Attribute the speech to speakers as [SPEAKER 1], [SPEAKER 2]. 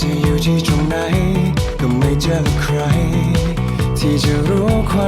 [SPEAKER 1] จะอยู่ที่ตรงไหน ก็ไม่เจอใคร ที่จะรู้ความ